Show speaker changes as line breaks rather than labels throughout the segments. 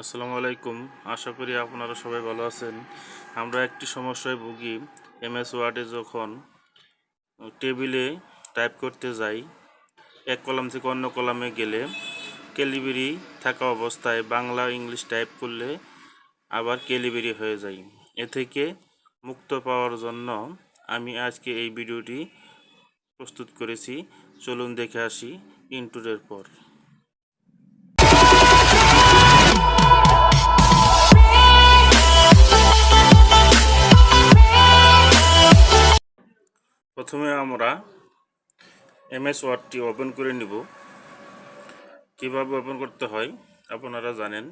আসসালামু আলাইকুম। আশা করি আপনারা সবাই ভালো আছেন। আমরা একটি সমস্যায় ভুগি। এমএস ওয়ার্ডে যখন টেবিলে টাইপ করতে যাই, এক কলাম থেকে অন্য কলামে গেলে ক্যালিবেরি থাকা অবস্থায় বাংলা ইংলিশ টাইপ করলে আবার ক্যালিবেরি হয়ে যায়। এ থেকে মুক্ত পাওয়ার জন্য আমি আজকে এই ভিডিওটি প্রস্তুত করেছি। চলুন দেখে আসি ইন্টুরের পর। প্রথমে আমরা এমএস ওয়ার্ডটি ওপেন করে নিব। কীভাবে ওপেন করতে হয় আপনারা জানেন।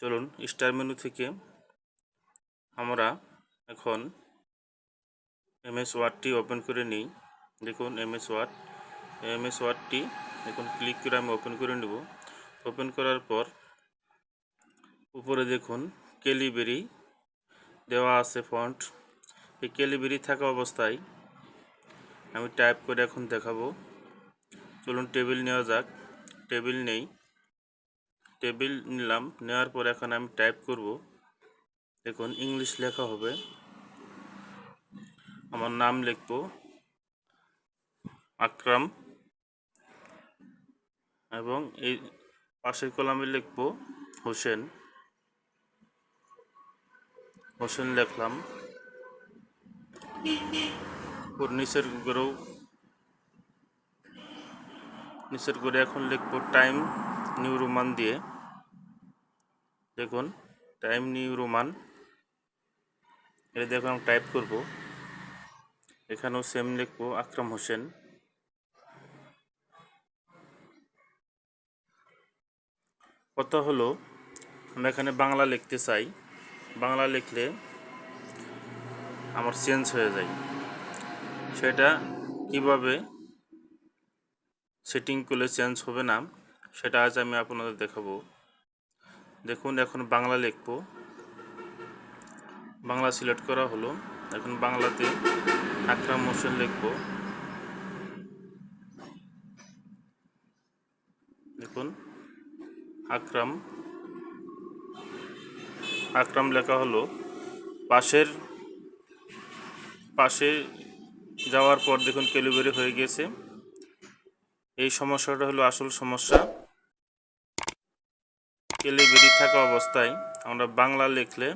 চলুন, স্টার মেনু থেকে আমরা এখন এমএস ওয়ার্ডটি ওপেন করে নিই। দেখুন, এমএস ওয়ার্ড, এমএস ওয়ার্ডটি এখন ক্লিক করে আমি ওপেন করে নেব। ওপেন করার পর উপরে দেখুন কেলিবেরি দেওয়া আছে ফন্ট। এই কেলিবেরি থাকা অবস্থায় আমি টাইপ করে এখন দেখাবো। চলুন টেবিল নেওয়া যাক। টেবিল নেই। টেবিল নিলাম। নেওয়ার পর এখন আমি টাইপ করব। দেখুন ইংলিশ লেখা হবে। আমার নাম লিখব। আকরাম। এবং এই পাশের কলামে লিখব, হোসেন। হোসেন লিখলাম। ওর নিচের করেও নিচের করে এখন লিখব টাইম নিউ রোমান দিয়ে। দেখুন, টাইম নিউ রোমান। এটা দেখুন, আমি টাইপ করব। এখানেও সেম লিখব, আকরাম হোসেন। কথা হলো? আমি এখানে বাংলা লিখতে চাই। বাংলা লিখলে আমার চেঞ্জ হয়ে যায়। সেটা কীভাবে সেটিং করলে চেঞ্জ হবে না সেটা আজ আমি আপনাদের দেখাবো। দেখুন, এখন বাংলা লিখব। বাংলা সিলেক্ট করা হলো। এখন বাংলাতে আকরাম হোসেন লিখব। দেখুন আকরাম আকরাম লেখা হলো, পাশের, পাশে যাওয়ার পর দেখুন কেলিবেরি হয়ে গেছে। এই সমস্যাটা হলো আসল সমস্যা। কেলিবেরি থাকা অবস্থায় আমরা বাংলা লিখলে,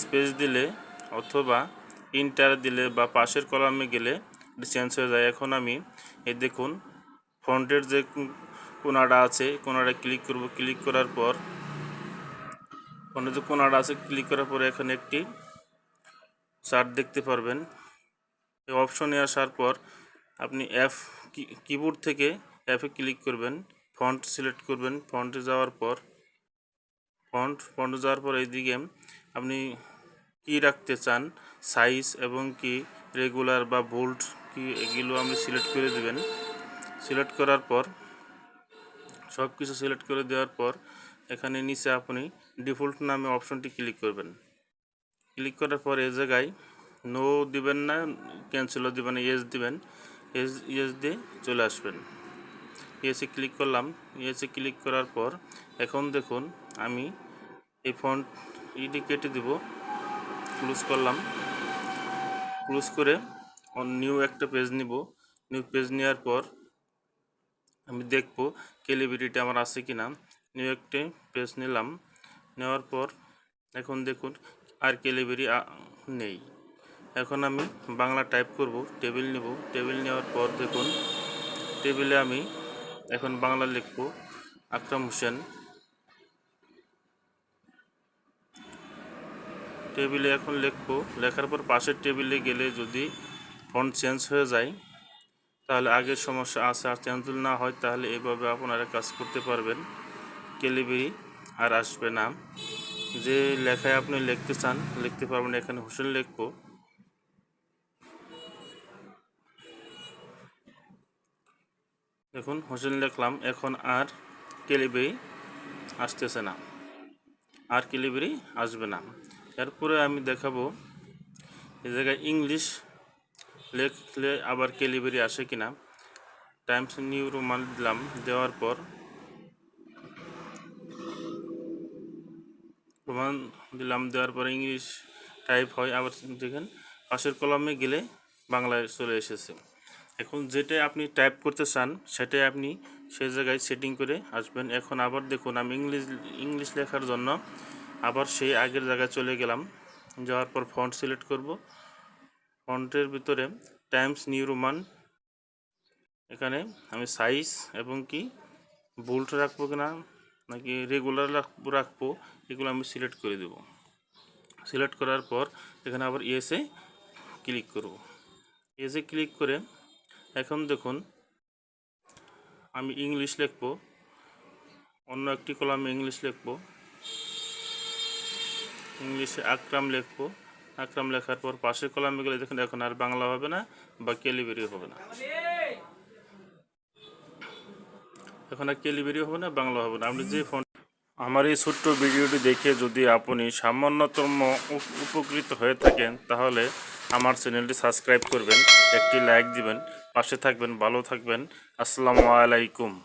স্পেস দিলে অথবা ইন্টার দিলে বা পাশের কলামে গেলে চেঞ্জ হয়ে যায়। এখন আমি এই দেখুন, ফ্রন্টের যে কোনাটা আছে, কোনাটা ক্লিক করব। ক্লিক করার পর ফোনে যে কোনাটা আছে ক্লিক করার পরে এখানে একটি চার্ট দেখতে পারবেন। এই অপশনে আসার পর আপনি অ্যাপ কিবোর্ড থেকে অ্যাপে ক্লিক করবেন। ফন্ট সিলেক্ট করবেন। ফন্টে যাওয়ার পর ফন্ট ফন্টে যাওয়ার পর এইদিকে আপনি কি রাখতে চান সাইজ এবং কি রেগুলার বা বোল্ড কি এগুলো আপনি সিলেক্ট করে দেবেন। সিলেক্ট করার পর সব কিছু সিলেক্ট করে দেওয়ার পর এখানে নিচে আপনি ডিফল্ট নামে অপশনটি ক্লিক করবেন। ক্লিক করার পর এই জায়গায় নো দিবেন না ক্যান্সেলও দিবেন ইয়েস দিবেন। এস ইয়েস দিয়ে চলে আসবেন। ইয়েসে ক্লিক করলাম। ইয়েসে ক্লিক করার পর এখন দেখুন আমি এই ফন্ট ইডি কেটে দিব। ক্লোজ করলাম। ক্লোজ করে নিউ একটা পেজ নিব। নিউ পেজ নেওয়ার পর আমি দেখব ক্যালিবিরিটি আমার আছে কি না নিউ একটি পেজ নিলাম। নেওয়ার পর এখন দেখুন আর ক্যালিবেরি নেই। এখন আমি বাংলা টাইপ করব টেবিল নেব। টেবিল নেওয়ার পর দেখুন টেবিলে আমি এখন বাংলা লিখব, আকরাম হোসেন। টেবিলে এখন লিখব, লেখার পর পাশের টেবিলে গেলে যদি ফন্ট চেঞ্জ হয়ে যায়, তাহলে আগের সমস্যা আছে। আর চেঞ্জ না হয়, তাহলে এভাবে আপনারা কাজ করতে পারবেন। ক্যালিবেরি আর আসবে না। যে লেখায় আপনি লিখতে চান, লিখতে পারবেন, এখানে হোসেন লিখব। দেখুন, হোসেন লিখলাম, এখন আর কেলিবেরি আসতেছে না। আর কেলিবেরি আসবে না। এরপরে আমি দেখাবো এই জায়গায় ইংলিশ লেখলে আবার কেলিবেরি আসে কিনা। টাইমস নিউ রোমান দিলাম, দেওয়ার পর প্রমাণ দিলাম, দেওয়ার পরে ইংলিশ টাইপ হয়। আবার দেখেন, পাশের কলমে গেলে বাংলায় চলে এসেছে। এখন যেটা আপনি টাইপ করতে চান, সেটাই আপনি সেই জায়গায় সেটিং করে আসবেন। এখন আবার দেখুন, আমি ইংলিশ ইংলিশ লেখার জন্য আবার সেই আগের জায়গায় চলে গেলাম। যাওয়ার পর ফন্ট সিলেক্ট করব। ফন্টের ভিতরে টাইমস নিউ রোমান এখানে আমি সাইজ এবং কি বোল্ট রাখব কিনা নাকি রেগুলার রাখব রাখব, এগুলো আমি সিলেক্ট করে দেব। সিলেক্ট করার পর এখানে আবার ইয়েসে ক্লিক করব। ইয়েসে ক্লিক করে এখন দেখুন, আমি ইংলিশ লিখব, অন্য একটি কলামে ইংলিশ লিখব। ইংলিশে আকরাম লিখব। আকরাম লেখার পর পাশের কলামে গেলে দেখুন এখন আর বাংলা হবে না বা ক্যালিবেরি হবে না। এখন ক্যালিবেরি হবে না, বাংলা হবে না। আপনি যে ফোন আমার এই ছোট্ট ভিডিওটি দেখে যদি আপনি সামান্যতম উপ- উপকৃত হয়ে থাকেন, তাহলে আমার চ্যানেলটি সাবস্ক্রাইব করবেন, একটি লাইক দিবেন, পাশে থাকবেন, ভালো থাকবেন। আসসালামু আলাইকুম।